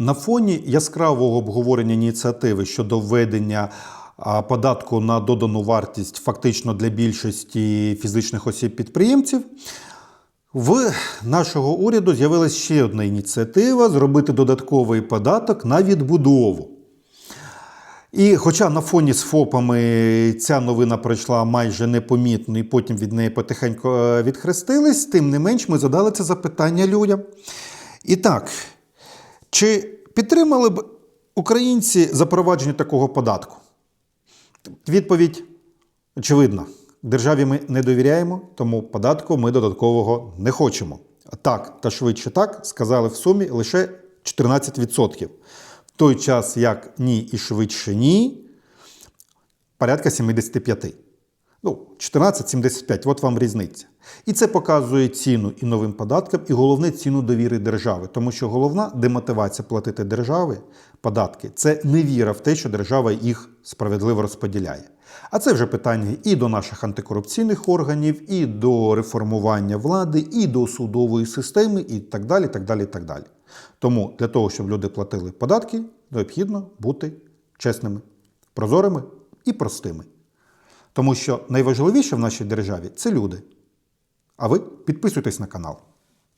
На фоні яскравого обговорення ініціативи щодо введення податку на додану вартість фактично для більшості фізичних осіб-підприємців, в нашого уряду з'явилася ще одна ініціатива зробити додатковий податок на відбудову. І хоча на фоні з ФОПами ця новина пройшла майже непомітно, і потім від неї потихеньку е, відхрестились, тим не менш ми задали це запитання людям. І так, чи підтримали б українці запровадження такого податку? Відповідь очевидна. Державі ми не довіряємо, тому податку ми додаткового не хочемо. Так та швидше так сказали в сумі лише 14%. В той час як ні і швидше ні, порядка 75. Ну, 14,75, от вам різниця. І це показує ціну і новим податкам, і головне ціну довіри держави. Тому що головна демотивація платити держави податки це невіра в те, що держава їх справедливо розподіляє. А це вже питання і до наших антикорупційних органів, і до реформування влади, і до судової системи, і так далі. так далі, так далі. Тому для того, щоб люди платили податки, необхідно бути чесними, прозорими і простими. Тому що найважливіше в нашій державі це люди. А ви підписуйтесь на канал.